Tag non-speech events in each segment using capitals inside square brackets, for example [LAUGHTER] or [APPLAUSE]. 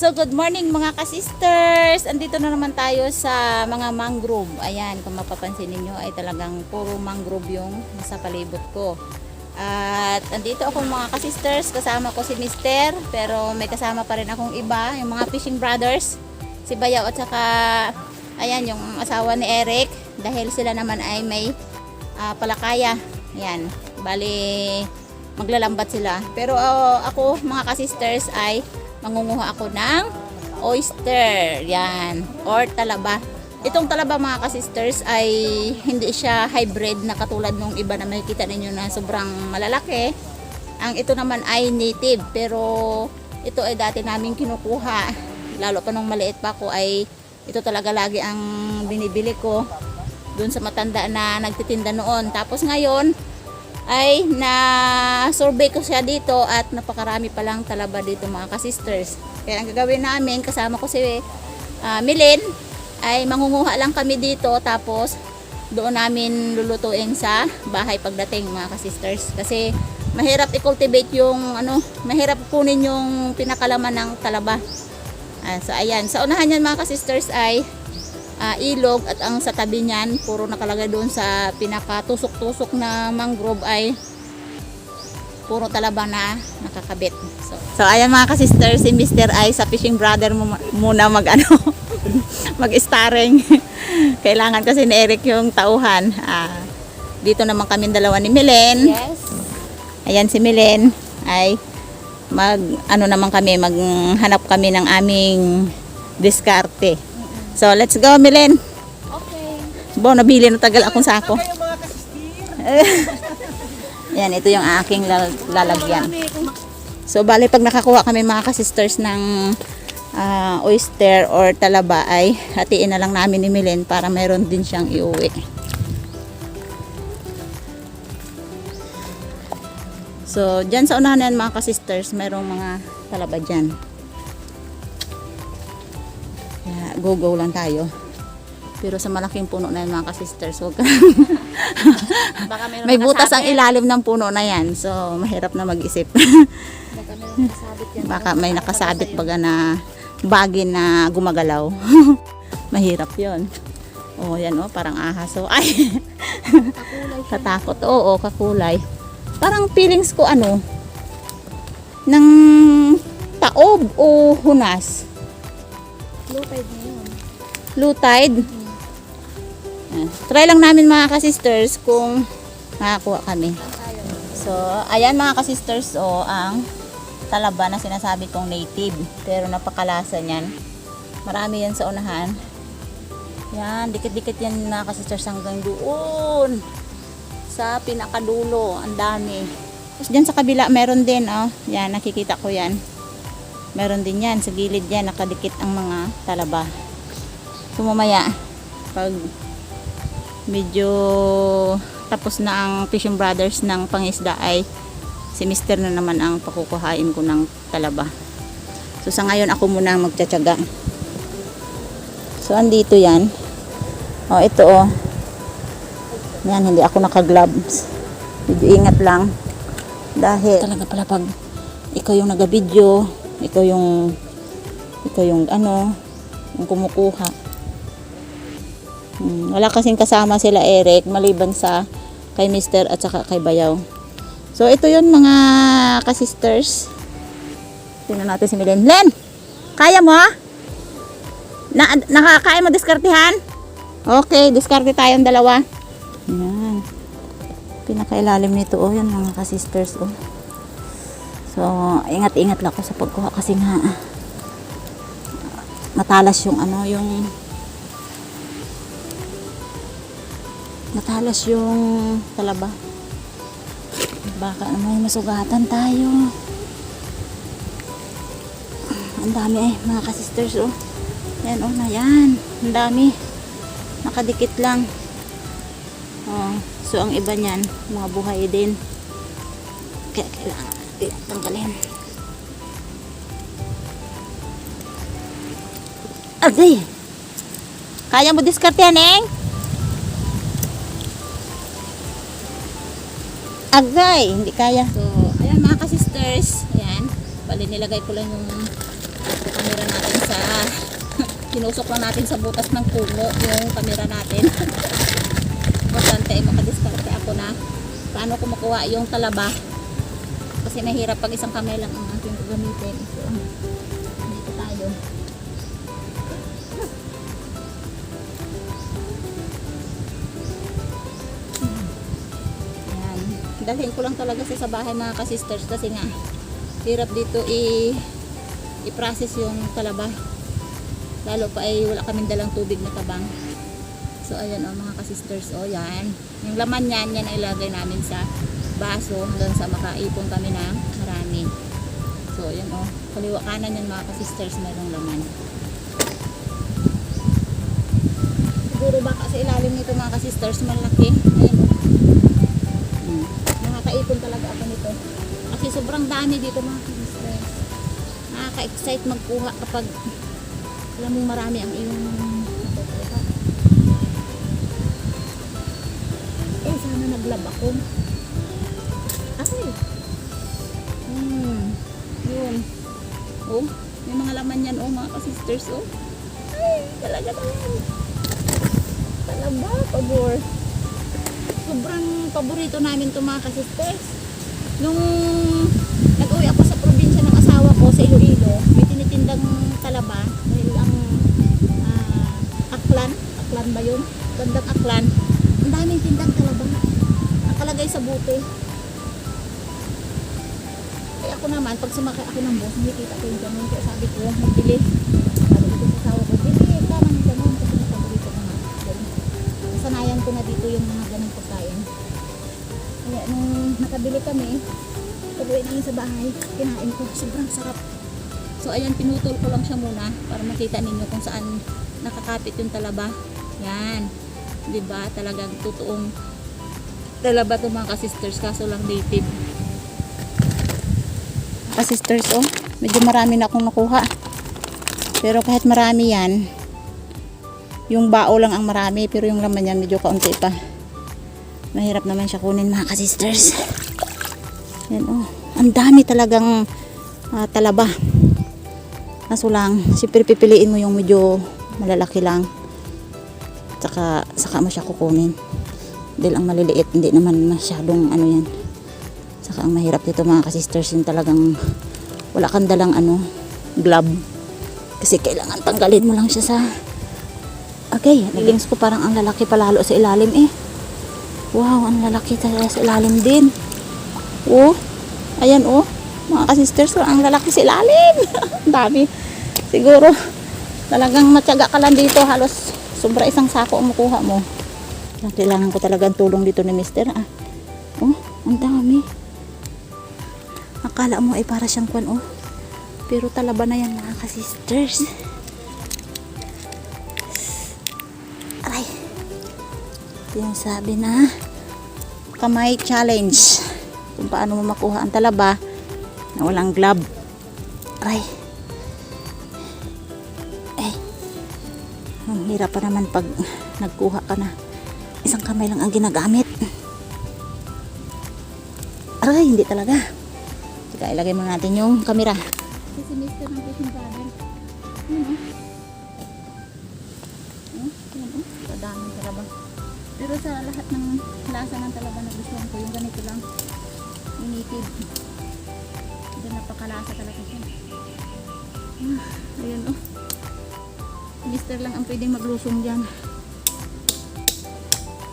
So, good morning mga ka-sisters! Andito na naman tayo sa mga mangrove. Ayan, kung mapapansin ninyo ay talagang puro mangrove yung nasa palibot ko. At andito ako mga ka-sisters, kasama ko si Mister, pero may kasama pa rin akong iba, yung mga fishing brothers, si Bayaw at saka, ayan, yung asawa ni Eric, dahil sila naman ay may ah, palakaya. Ayan, bali maglalambat sila. Pero ah, ako mga ka-sisters ay mangunguha ako ng oyster. Yan. Or talaba. Itong talaba mga ka-sisters ay hindi siya hybrid na katulad nung iba na makikita ninyo na sobrang malalaki. Ang ito naman ay native. Pero ito ay dati namin kinukuha. Lalo pa nung maliit pa ako ay ito talaga lagi ang binibili ko doon sa matanda na nagtitinda noon. Tapos ngayon, ay na survey ko siya dito at napakarami palang talaba dito mga ka-sisters. Kaya ang gagawin namin, kasama ko si ah, Milin, ay mangunguha lang kami dito tapos doon namin lulutuin sa bahay pagdating mga ka-sisters. Kasi mahirap i-cultivate yung ano, mahirap kunin yung pinakalaman ng talaba. Ah, so ayan, sa unahan yan mga ka-sisters ay ah, ilog at ang sa tabi niyan puro nakalagay doon sa pinakatusok-tusok na mangrove ay puro talaba na nakakabit. So, so ayan mga ka-sister, si Mr. ay sa fishing brother mo muna mag ano, [LAUGHS] mag-starring. [LAUGHS] Kailangan kasi ni Eric yung tauhan. Ah, dito naman kami dalawa ni Milen. Yes. Ayan si Milen ay mag ano naman kami maghanap kami ng aming diskarte. So let's go Milen. Okay. Bo, nabili na tagal akong sako. [LAUGHS] Yan, ito yung aking lal- lalagyan. So, bali pag nakakuha kami mga kasisters ng ah, oyster or talaba ay hatiin na lang namin ni Milen para meron din siyang iuwi. So, dyan sa unahan na yan mga kasisters, merong mga talaba dyan. Go-go lang tayo. Pero sa malaking puno na yan mga kasisters, huwag ka [LAUGHS] Baka meron may butas ang ilalim ng puno na yan. So, mahirap na mag-isip. Baka meron [LAUGHS] nakasabit yan. Baka may nakasabit baga na bagin na gumagalaw. [LAUGHS] mahirap yon. Oh, yan oh, parang ahas. So, ay, katakot. Oo, kakulay. Parang feelings ko ano, ng taob o hunas. Low Low tide. Try lang namin mga ka-sisters kung makakuha kami. So, ayan mga ka-sisters, oh, ang talaba na sinasabi kong native. Pero napakalasa niyan. Marami yan sa unahan. Yan, dikit-dikit yan mga ka-sisters hanggang doon. Sa pinakadulo, ang dami. Tapos sa kabila, meron din, oh. Yan, nakikita ko yan. Meron din yan, sa gilid yan, nakadikit ang mga talaba. So, mamaya, pag medyo tapos na ang Fishing Brothers ng pangisda ay si Mister na naman ang pakukuhain ko ng talaba. So sa ngayon ako muna ang magtsatsaga. So andito yan. Oh, ito oh. Yan, hindi ako naka-gloves. Medyo ingat lang. Dahil talaga pala pag ikaw yung naga-video, ikaw yung ikaw yung ano, yung kumukuha. Hmm, wala kasing kasama sila Eric maliban sa kay Mister at saka kay Bayaw. So ito yun mga ka-sisters. Tingnan natin si Milen. Len! Kaya mo? Na, nakakaya mo diskartehan? Okay, diskarte tayong dalawa. Yan. Pinakailalim nito oh, yan mga ka-sisters oh. So, ingat-ingat lang ako sa pagkuha kasi nga matalas yung ano, yung matalas yung talaba. Baka naman masugatan tayo. Ang dami eh, mga ka-sisters oh. Yan oh, na yan. Ang dami. Nakadikit lang. Oh, so ang iba niyan, mga buhay din. Kaya kailangan natin tanggalin. Agay! Kaya mo diskartehan, Eng? Agay! Hindi kaya. So, ayan mga ka-sisters. Ayan. Bali nilagay ko lang yung camera na Hinusok [LAUGHS] lang natin sa butas ng puno yung camera natin. Importante ay makadiskarte ako na paano ko makuha yung talaba. Kasi nahirap pag isang kamay lang ang aking gagamitin. So, Dalhin ko lang talaga sa, sa bahay mga ka-sisters kasi nga hirap dito i i-process yung talaba. Lalo pa ay wala kaming dalang tubig na tabang. So ayan o mga ka-sisters o yan. Yung laman yan, yan ay ilagay namin sa baso hanggang sa makaipon kami ng marami. So ayan o. Kaliwa kanan yan mga ka-sisters mayroong laman. Siguro baka sa ilalim nito mga ka-sisters malaki. Ayan o. Hmm. Nakakaipon talaga ako nito. Kasi sobrang dami dito mga ka-sisters. Nakaka-excite magkuha kapag alam mo marami ang iyong nakukuha. Eh, sana naglab ako. Ay. Hmm. Yun. Oh, may mga laman yan, oh, mga ka-sisters, oh. Ay, talaga naman. Talaba, pabor. Sobrang paborito namin to mga ka-sisters. Nung nag-uwi ako sa probinsya ng asawa ko sa Iloilo, may tinitindang talaba dahil ang ah, aklan, aklan ba yun? Bandang aklan. Ang daming tindang talaba. Nakalagay sa bote. Eh ako naman, pag sumakay ako ng bus, nakikita ko yung ganun. Kaya sabi ko, magbili. Sabi ko sa asawa ko, bili ka ng ganun. Kasi napaborito ko. Ganun. Sanayan ko na dito yung mga ganun pagkain. Nung nakabili kami, pag-uwi namin sa bahay, kinain ko. Sobrang sarap. So ayan, pinutol ko lang siya muna para makita ninyo kung saan nakakapit yung talaba. Yan. 'Di ba Talagang totoong talaba to mga ka-sisters kaso lang native. Ka-sisters oh, medyo marami na akong nakuha. Pero kahit marami yan, yung bao lang ang marami pero yung laman niya medyo kaunti pa. Mahirap naman siya kunin mga ka-sisters. Yan oh, ang dami talagang ah, talaba. Kaso lang, siyempre pipiliin mo yung medyo malalaki lang. Tsaka, saka mo siya kukunin. Dahil ang maliliit, hindi naman masyadong ano yan. Saka ang mahirap dito mga kasisters, yung talagang wala kang dalang ano, glove. Kasi kailangan tanggalin mo lang siya sa... Okay, nagings ko parang ang lalaki palalo sa ilalim eh. Wow, ang lalaki talaga sa ilalim din. Oh, ayan oh. Mga kasisters, ang lalaki sa ilalim. [LAUGHS] Dami. Siguro, talagang matyaga ka lang dito. Halos sobra isang sako ang makuha mo. Kailangan ko talaga ang tulong dito ni mister. Ah. Oh, ang dami. Akala mo ay para siyang kwan, oh. Pero talaba na yan, mga kasisters. Aray. Ito sabi na kamay challenge. Kung paano mo makuha ang talaba na walang glove. Aray. Eh. Ang hirap pa naman pag nagkuha ka na. Isang kamay lang ang ginagamit. Aray, hindi talaga. Sige, ilagay muna natin yung kamera. Kasi mister ng fishing brother. Yun o. Oh, yun o. Kadaming talaba. Pero sa lahat ng lasa ng talaba na gustuhan ko, yung ganito lang. Native. Ito napakalasa talaga siya. Ah, Ayan o. Mister lang ang pwedeng maglusong dyan.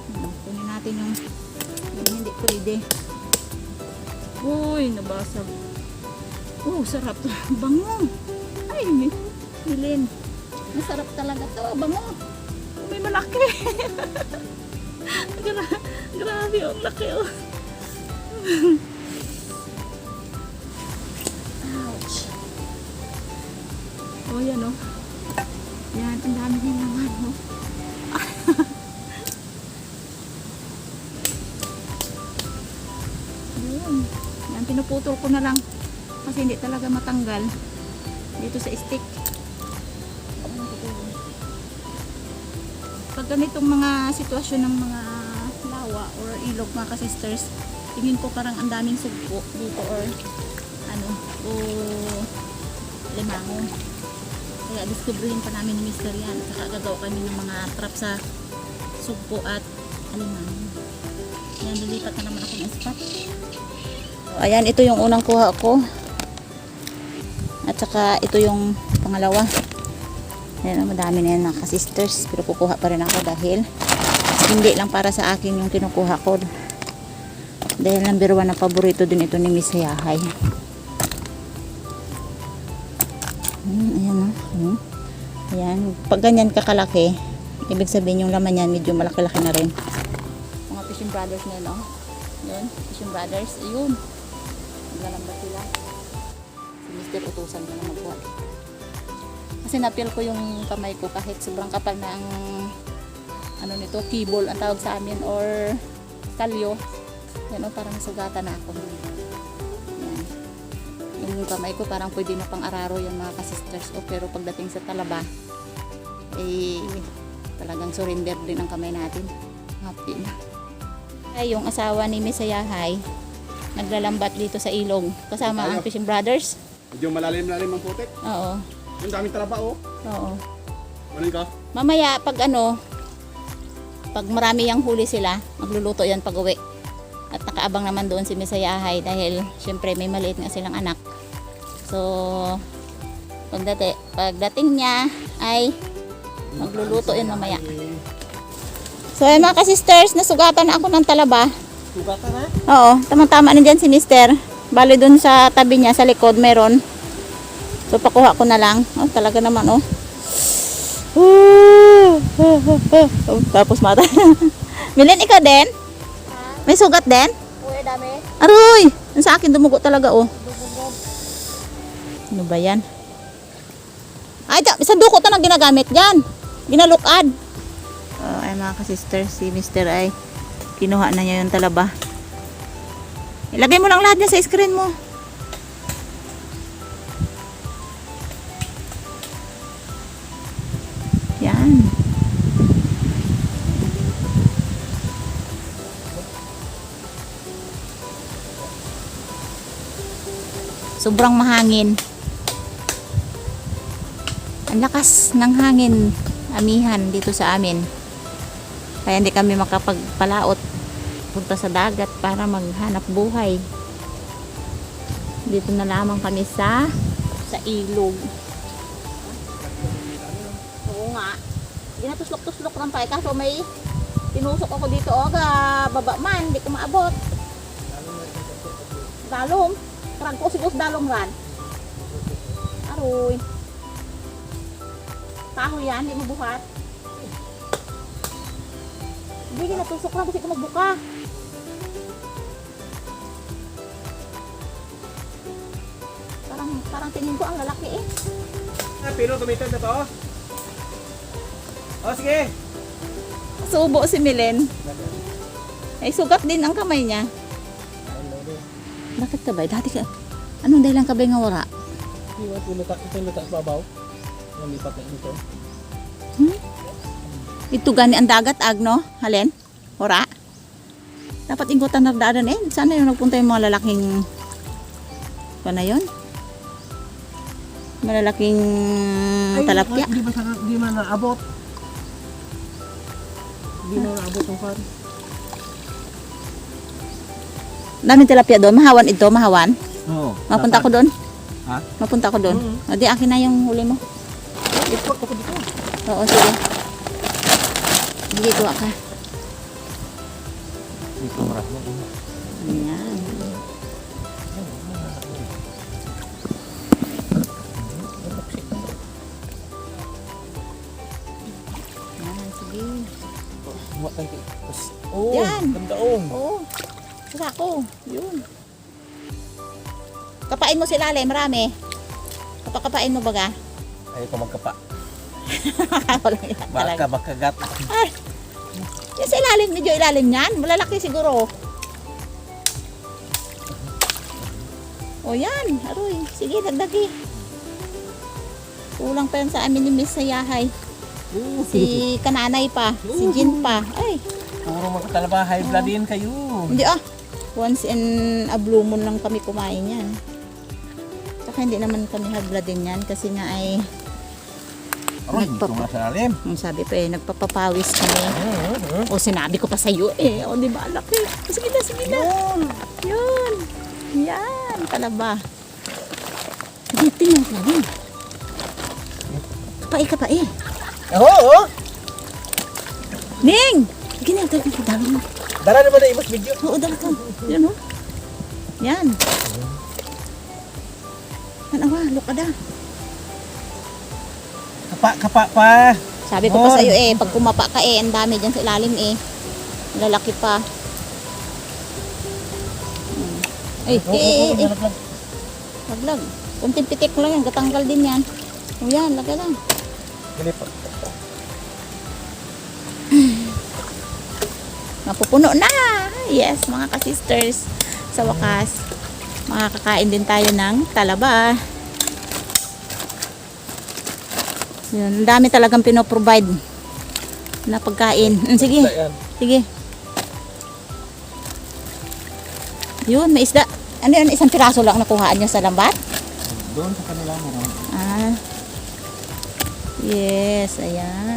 Hmm, Kunin natin yung, yung hindi pwede. Uy, nabasag. Oh, sarap. [LAUGHS] Bango. Ay, Milin. Masarap talaga to. Bango. Malaki. Gra grabe, ang laki oh. Ouch. Oh, yan oh. Yan, ang dami din naman oh. [LAUGHS] Yun. Yan, pinuputol ko na lang. Kasi hindi talaga matanggal. Dito sa stick. Pag ganitong mga sitwasyon ng mga lawa or ilog mga ka-sisters, tingin ko parang ang daming sugpo dito or ano, o limango. Kaya diskubrihin pa namin ni Mr. yan. At saka kami ng mga trap sa sugpo at alimango. Yan, lilipat na naman ako ng spot. Ayan, ito yung unang kuha ko. At saka ito yung pangalawa. Ayan, madami na yan mga ka-sisters. Pero kukuha pa rin ako dahil hindi lang para sa akin yung kinukuha ko. Dahil number one na paborito din ito ni Miss Hayahay. Hmm, ayan o. Hmm. Ayan. Pag ganyan kakalaki, ibig sabihin yung laman yan, medyo malaki-laki na rin. Mga fishing brothers na yun, oh. Yun, fishing brothers. Ayun. Naglalambas sila. Si Mr. Utusan ko na magkuha. Kasi napil ko yung kamay ko kahit sobrang kapal na ang ano nito, keyball ang tawag sa amin or kalyo. Yan o, parang nasugatan na ako. Yan. Yung kamay ko parang pwede na pang araro yung mga kasisters ko. Pero pagdating sa talaba, eh, talagang surrender din ang kamay natin. Happy na. Ay, yung asawa ni Miss Ayahay, naglalambat dito sa ilog. Kasama ang Fishing Brothers. Medyo malalim-lalim ang putik. Oo. Yung daming talaba oh. Oo. Ano ka? Mamaya, pag ano, pag marami yung huli sila, magluluto yan pag uwi. At nakaabang naman doon si Misayahay dahil syempre may maliit nga silang anak. So, pagdati, pagdating niya ay magluluto yan mamaya. So, ayun mga ka-sisters, nasugatan na ako ng talaba. Sugatan ha? Oo, tama-tama na dyan si mister. Bali dun sa tabi niya, sa likod, meron. So, pakuha ko na lang. Oh, talaga naman, oh. oh tapos mata. [LAUGHS] Milin, ikaw din? May sugat din? Uy, dami. Aroy! Sa akin, dumugo talaga, oh. Ano ba yan? Ay, sa duko to na ginagamit dyan. Ginalukad. Oh, ay mga ka-sister, si Mr. ay kinuha na niya yung talaba. Ilagay mo lang lahat niya sa screen mo. Sobrang mahangin. Ang lakas ng hangin, amihan dito sa amin. Kaya hindi kami makapagpalaot punta sa dagat para maghanap buhay. Dito na lamang kami sa sa ilog. Oo nga. Ginatuslok-tuslok lang pa. eh, Kaso may tinusok ako dito. O, ga, baba man. Hindi ko maabot. Dalong. Karang ko siguro sa dalong ran. Aroy. Kahoy yan. Hindi mabuhat. Hindi, ginatusok lang kasi ko magbuka. Parang, parang tingin ko ang lalaki eh. Ah, pero tumitan na to. Oh, sige. Subo si Milen. Ay, sugat din ang kamay niya. Bakit ka ba? Dati ka, anong dahilan ka ba nga wala? Iwan po luta. Ito luta sa babaw. Yung lipat na ito. Ito gani ang dagat, agno? Halen? Wala? Dapat inggotan na daanan eh. Sana yung nagpunta yung mga lalaking... Ano na yun? Malalaking talapya. Di ba sa di man naabot? Di na naabot ang kan. Daming tilapia doon. Mahawan ito, mahawan. Oo. Mapunta ko doon. Ha? Mapunta ko doon. O di akin na yung huli mo. Report ako dito. Oo, sige. Kuha ka. Dito marami. Ayan. Ayan, sige. Oh, Yan. ganda oh. Oo. Sa ako. Yun. Kapain mo si Lale, marami. Kapakapain mo baga. [LAUGHS] Ay, ko magkapa. Walang yan talaga. Baka makagat. Ay, yan sa ilalim, medyo ilalim yan. Malalaki siguro. O yan, aroy. Sige, dagdagi. Kulang pa yan sa amin ni Miss Sayahay. Si [LAUGHS] Kananay pa, si Jin pa. Ay, Puro magkatalaba, high blood din kayo. hindi ah. Once in a blue moon lang kami kumain yan. Tsaka hindi naman kami hagla din yan kasi nga ay dito Nagpapa- nga sa lalim. Ang sabi pa eh, nagpapapawis kami. Mm-hmm. O sinabi ko pa sa iyo eh. O di ba laki? Sige na, sige na. Yun. Yan. Talaba. Sige, tingnan ko. Kapai, kapai. Oo, oo. Ning! Ganyan, tayo ko dami mo. Dala naman na ibas video. Oo, dala ka. Yan o. Yan. Yan awa, lukada. Kapa, kapa pa. Sabi ko pa Mor. sa iyo eh, pag kumapa ka eh, ang dami dyan sa ilalim eh. Lalaki pa. Hmm. Ay, Oo, eh, eh, oo, eh, eh. nalaglag. Laglag. Kunting pitik lang yan, katanggal din yan. O yan, lagay lang. Gali pa. Mapupuno na! Yes, mga ka-sisters. Sa wakas, makakakain din tayo ng talaba. Yun, ang dami talagang pinoprovide na pagkain. Mm, sige, sige. Yun, may isda. Ano yun, isang piraso lang nakuhaan niya sa lambat? Doon sa kanila mo. Ah. Yes, ayan.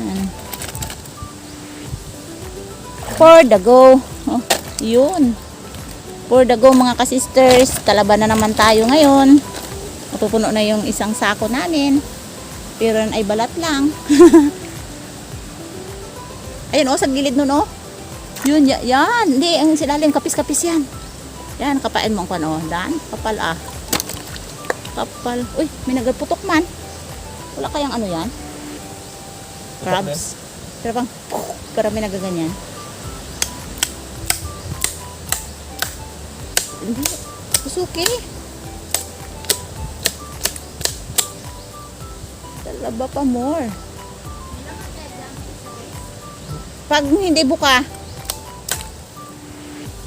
For the go. Oh, yun. For the go mga kasisters. Talaba na naman tayo ngayon. Mapupuno na yung isang sako namin. Pero ay balat lang. [LAUGHS] Ayun oh, sa gilid nun oh. Yun, ya- yan. Hindi, ang silalim, kapis-kapis yan. Yan, kapain mo ang pano. Dan, kapal ah. Kapal. Uy, may nagputok man. Wala kayang ano yan? Crabs. Pero bang, para may nagaganyan. Hindi. Susuki. Talaba pa more. Pag hindi buka.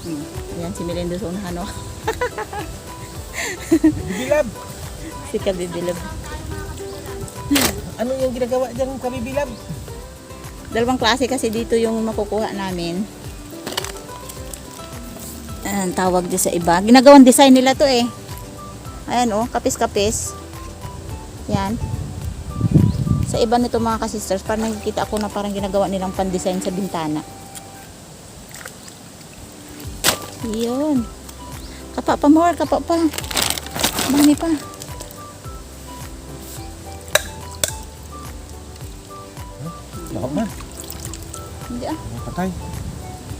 Hmm. Yan si Melindo sa unahan, oh. [LAUGHS] Bibilab. Si Kabibilab. Ano yung ginagawa dyan kabibilab? Dalawang klase kasi dito yung makukuha namin. Ayan, tawag din sa iba. Ginagawang design nila to eh. Ayan oh, kapis-kapis. Yan. Sa iba nito mga kasisters, parang nakikita ako na parang ginagawa nilang pan-design sa bintana. Yun. Kapa pa more, kapa pa. Marami pa. Lahap na. Hindi ah. Patay.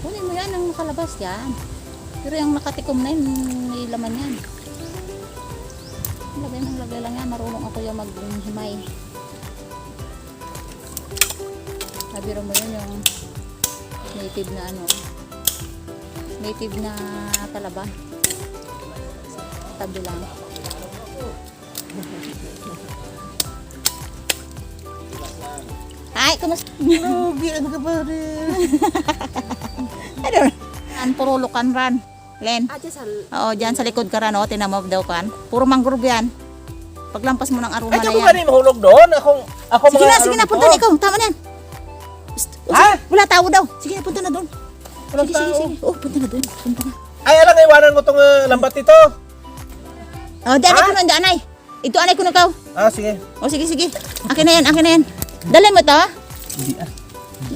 Kunin mo yan ang nakalabas yan. Pero yung nakatikom na yun, may laman yan. Lagay ng lagay lang yan. Marunong ako yung maghimay. Nabiro mo yun yung native na ano. Native na talaba. Tabi lang. [LAUGHS] Ay, kumusta? Lugi, ano ka ba rin? [LAUGHS] Ano? An puro lukan ran. Len. Ate sa... Oo, dyan sa likod ka ran, oh, tinamog daw kan. Puro mangrove yan. Paglampas mo ng aroma Ay, na yan. rin mahulog doon? Akong, ako Sige mga na, sige na, punta na ikaw. Tama na yan. Oh, Ha? sige, Wala tao daw. Sige na, punta na doon. Walang Sige, sige, tao. sige. Oh, punta na doon. Punta na. Ay, alang iwanan mo tong uh, lambat ito. Oh, di anay Ha? ko na, di anay. Ito anay ko na ikaw. Ah, sige. Oh, sige, sige. Akin na yan, akin na yan. Dali mo to. Hindi ah.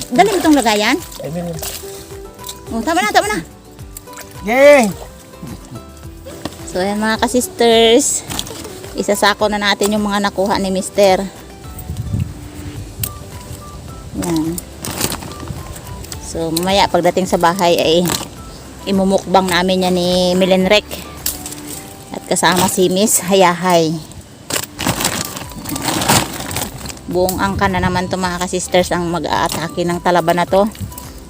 Dali mo tong lagayan. I mean, Oh, tama na, tama na. Yay! So, ayan mga kasisters. Isasako na natin yung mga nakuha ni Mister. Yan. So, mamaya pagdating sa bahay ay imumukbang namin yan ni Milenrek. At kasama si Miss Hayahay. Buong angka na naman to mga kasisters ang mag-aatake ng talaba na to.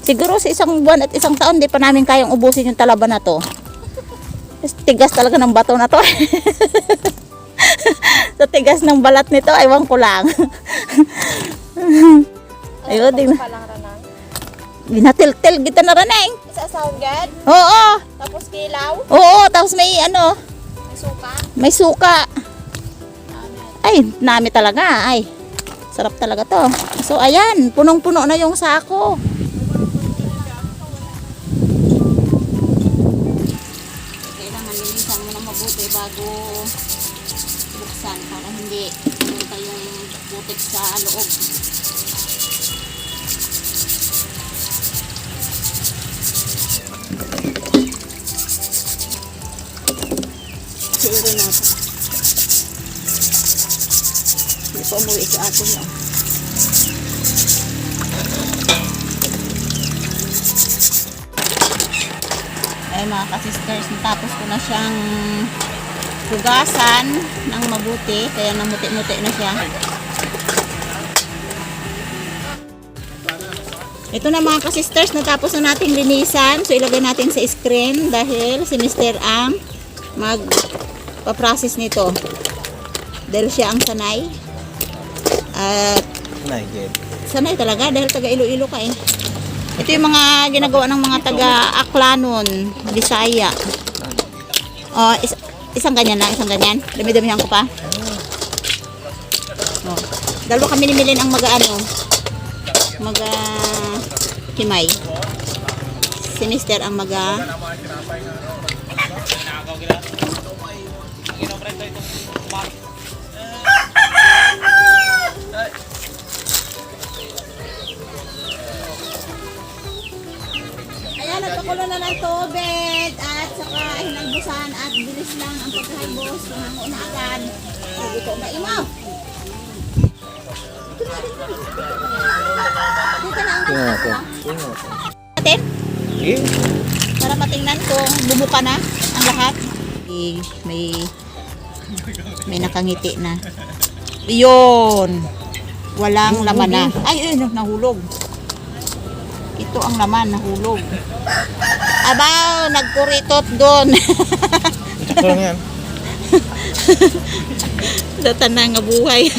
Siguro sa isang buwan at isang taon, di pa namin kayang ubusin yung talaba na to. Tigas talaga ng bato na to. [LAUGHS] sa tigas ng balat nito, aywan ko lang. [LAUGHS] Ayun, ranang. Ginatil-til kita na raneng. Isa sound guard. Oo, Tapos kilaw. oo, tapos may ano, May suka. may suka. Ay, nami talaga, ay. Sarap talaga to. So, ayan, punong-puno na yung sako. Bago buksan para hindi pumunta yung putik sa loob. Siguro na ito. Hindi pa umuwi sa. Oh. Ay mga ka-sisters, natapos ko na siyang hugasan ng mabuti. Kaya namuti-muti na siya. Ito na mga ka-sisters, natapos na nating linisan. So ilagay natin sa screen dahil si Mr. ang magpa-process nito. Dahil siya ang sanay. At sanay talaga dahil taga Iloilo ka eh. Ito yung mga ginagawa ng mga taga Aklanon, Bisaya. Oh, is- isang ganyan na, isang ganyan. Dami-damihan ko pa. Oh. Dalawa kami ni Milin ang mag-ano, mag himay. Si Mister ang mag Nagpakulo na ng tubig at saka hinalbusan at bilis lang ang pagkahalbos. Tumango na agad. Dito na imo. Dito na ang. Natin, Sige. para matingnan kung bumuka na ang lahat. May, may, may nakangiti na. Iyon. Walang laman na. Ay, ayun, nahulog. Ito ang laman, nahulog. Abaw, nagkuritot doon. Ito lang yan. [LAUGHS] sa tanang nga buhay.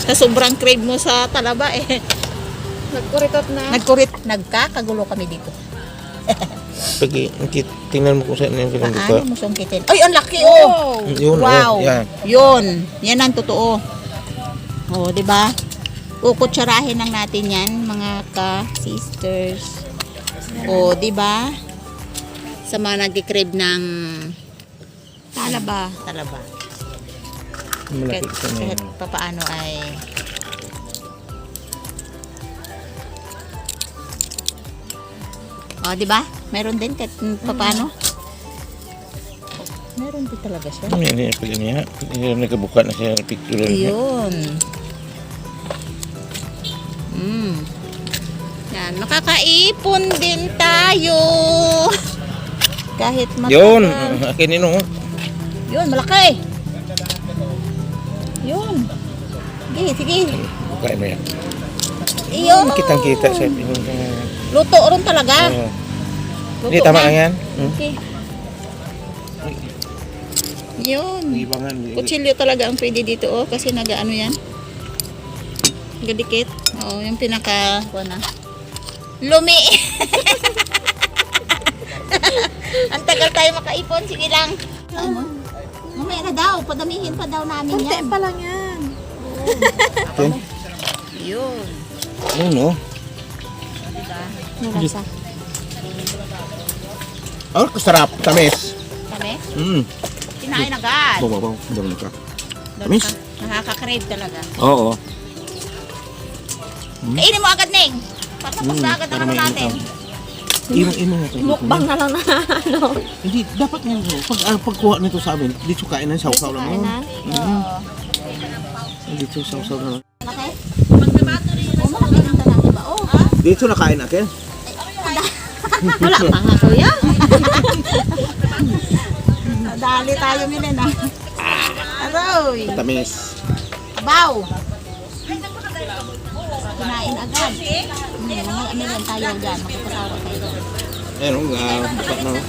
sa sobrang crave mo sa talaba eh. Nagkuritot na. Nagkurit, nagkakagulo kami dito. Pag tingnan mo kung saan yung Paano pinagbuka. mo sungkitin? Ay, ang laki oh! Yun, wow. oh, yan. Yun. Yan ang totoo. Oh, 'di ba? Kukutsarahin lang natin 'yan, mga ka-sisters. Oh, 'di ba? Sa mga nagki-crave ng talaba, talaba. Kahit, kahit papaano ay Oh, 'di ba? Meron din kahit papaano. Meron din talaga siya. Ano yan yan pala niya? Hindi nagkabuka na siya ng picture niya. Ayun. Yan, makakaipon din tayo. Kahit matagal. Yun, akin yun oh. Yun, malaki. Yun. Sige, sige. Bukain mo yan. Iyon. Kitang kita sa. Luto rin talaga. Oo. Luto Hindi, tama lang yan. Hmm? Okay. Yun. Kutsilyo talaga ang pwede dito oh kasi nag-ano yan. Gadikit. Oo, yung pinaka na. Lumi. [LAUGHS] ang tagal tayo makaipon. Sige lang. Ano? Mamaya na daw. Padamihin pa daw namin Kunti yan. pa lang yan. Okay. Yun. Yun oh. Diba? Nalasa. Oh, kasarap. Tamis. Kami? Hmm. Kinain agad. Bawa, bawa. Dami ka. Doon Tamis? ka. Nakaka-crave talaga. Oo. Kainin mo agad, Ning. Patapos na agad ang para ano natin. Imo, imo nga tayo. Mukbang na lang na ano. Hindi, dapat nga so. Pag ah, pagkuha nito sa amin, dito kain ng sausaw lang. Kain yun. na. Oo. Dito sausaw lang. Ba? Oo. Dito na kain natin. [LAUGHS] Wala pa nga, kuya. Dali tayo, Milen, ah. Aroy. Tamis. Abaw. Kinain agad. Hmm, mga Milen tayo dyan. Magkakasawa tayo. Ayun, oh, uh, buka na. oh.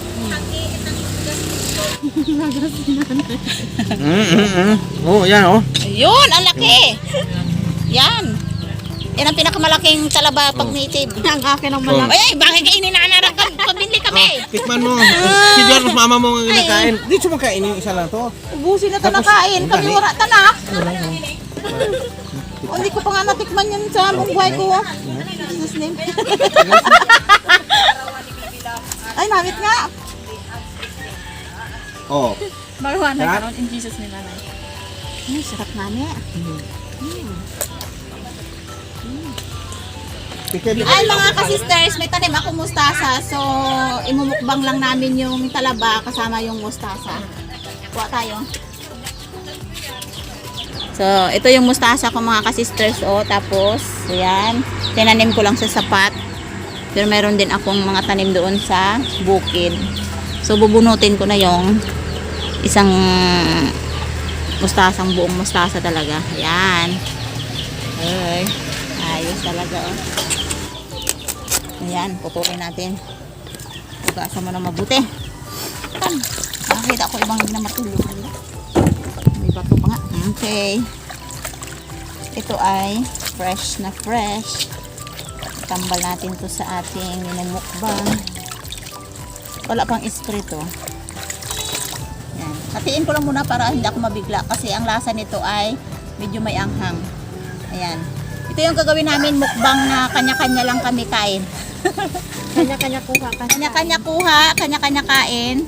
Mm, mm, mm. Oh, yan oh. Ayun, ang laki. Yan. Yan ang pinakamalaking talaba pag native. Ang akin ang Oh. Ay, bakit kainin na anak ka? Pabili kami. Tikman mo. Si John, mama mo ang kinakain. Dito mo kain yung isa lang to. Ubusin na Tapos, nakain. Kami wala ta na. O, Hindi ko pa nga natikman yun sa buong buhay ko. Jesus name. [LAUGHS] Ay, namit nga. Oh. Marwan Sarap? in Jesus name nanay. Ay, sarap nga niya. Pikit. Ay mga ka-sisters, may tanim ako mustasa. So, imumukbang lang namin yung talaba kasama yung mustasa. Kuha tayo. So, ito yung mustasa ko mga ka-sisters. O, tapos, ayan. Tinanim ko lang sa sapat. Pero meron din akong mga tanim doon sa bukid. So, bubunutin ko na yung isang mustasang buong mustasa talaga. Ayan. Ay, ayos talaga oh. Ayan, pupulin natin. Hugasan mo na mabuti. Nakakita ko ibang hindi na matulungan. May bato pa nga. Okay. Ito ay fresh na fresh. Tambal natin to sa ating minumukbang. Wala pang spray to. Yan. Hatiin ko lang muna para hindi ako mabigla kasi ang lasa nito ay medyo may anghang. Ayan. Ito yung gagawin namin mukbang na kanya-kanya lang kami kain. Kanya-kanya kuha ka. Kanya-kanya kuha, kanya-kanya kain.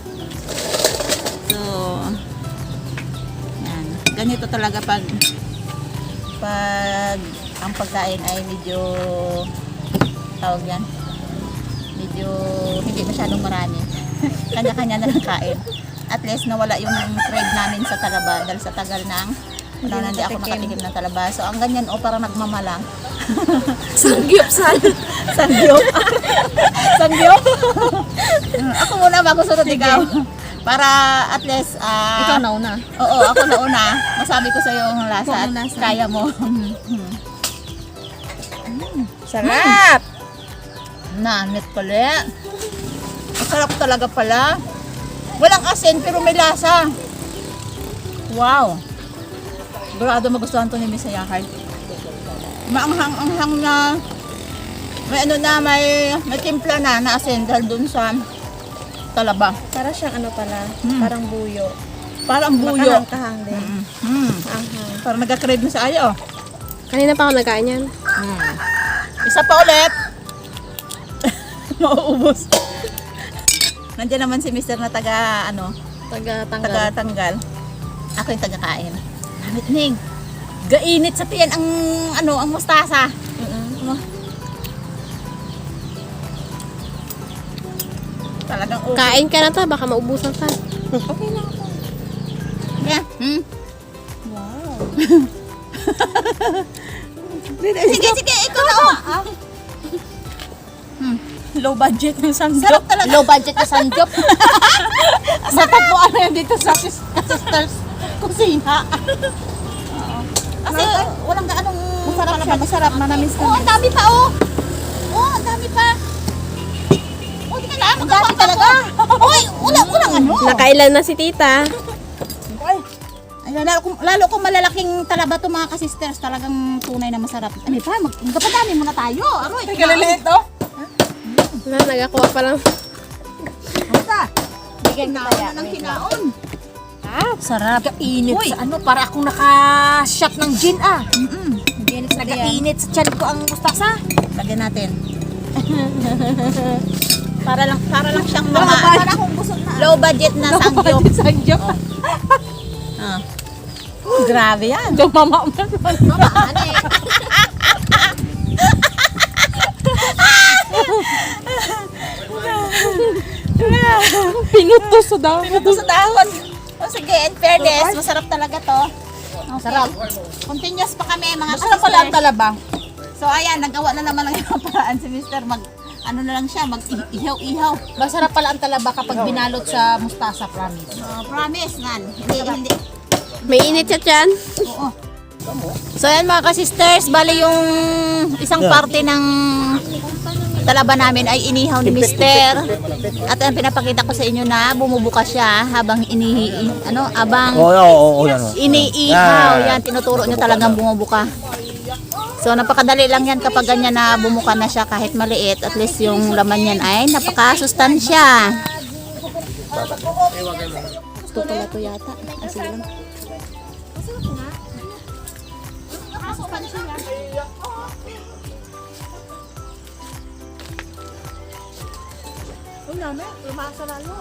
Ganito talaga pag pag ang pagkain ay medyo tawag yan medyo hindi masyadong marami [LAUGHS] kanya-kanya na lang kain at least nawala yung thread namin sa talaba dahil sa tagal ng wala na hindi ako nakatikim ng talaba so ang ganyan o parang nagmamalang [LAUGHS] Sangyup san. [LAUGHS] Sangyop. Sangyop. ako muna bago sunod ikaw. Para at least, ah, Ikaw na una. Oo, ako na una. Masabi ko sa'yo ang lasa at lasa. kaya mo. Sarap! Namit pala. Masarap talaga pala. Walang asin pero may lasa. Wow. Sigurado magustuhan to ni Miss Ayakay. Maanghang-anghang na may ano na, may, may timpla na na asin dahil dun sa talaba. Para siyang ano pala, Hmm. parang buyo. Parang buyo. Makahang-kahang din. Mm. Mm. Anghang. Parang nagka-crave na sa ayo. Kanina pa ako nagkain yan. Mm. Isa pa ulit. [LAUGHS] Mauubos. Nandiyan naman si Mr. na taga, ano, Taga-tanggal. taga-tanggal. Ako yung taga-kain. Damit ning. Gainit sa tiyan ang, ano, ang mustasa. Mm-mm. Talagang okay. Kain ka na ta, baka maubusan ka. Okay lang ako. Yeah. Hmm? Wow. Sige, sige, ikaw na. Oh. Hmm. Low budget yung sanjop. Sarap talaga. Low budget yung sanjop. Natagpuan [LAUGHS] na yun dito sa sis- sisters kusina. Oo. Kasi walang gaanong masarap siya. Masarap, manamis Oo, ang dami pa oh. Oo, ang dami pa. Oh. Ang dami talaga. Uy, wala, walang ano. Nakailan na si tita. Ay, lalo, kung, lalo kung malalaking talaba to mga kasisters, talagang tunay na masarap. Ano pa, mag, magkapadami muna tayo. Aroy, Tagaliliit to? Na, nagakuha pa lang. Basta. Bigyan na kaya. ng kinaon. Ah, Sarap. Kainit Uy. sa ano, para akong naka-shot ng gin ah. Mm-mm. Nag-init sa tiyan ko ang mustasa. Lagyan natin. [LAUGHS] para lang para lang siyang mga para akong busog na low budget na [LAUGHS] sangyop. Sangyop. Ah. Grabe yan. Dumama man. Ano eh. Pinuto sa dahon. Ito sa dahon. Oh, sige, in fairness, masarap talaga to. Masarap. Continuous pa kami mga Masarap pala ang sisters. talaba. So ayan, nagawa na naman ng ibang [LAUGHS] paraan si Mr. Mag, ano na lang siya, mag ihaw-ihaw. Masarap pala ang talaba kapag binalot sa mustasa, promise. Oh, promise man. Hindi, hindi. may init siya dyan. Oo. So ayan mga ka-sisters, bali yung isang parte ng talaba namin ay inihaw ni Mister. At ang pinapakita ko sa inyo na bumubuka siya habang inihi, ano, abang Oo, oo, oo, yan. iniihaw. Ah. Yan, tinuturo nyo talagang bumubuka. So, napakadali lang yan kapag ganyan na bumuka na siya kahit maliit. At least yung laman yan ay napakasustansya. Gusto pala to yata. Ah, sige lang. Wala na, lumasa lalo.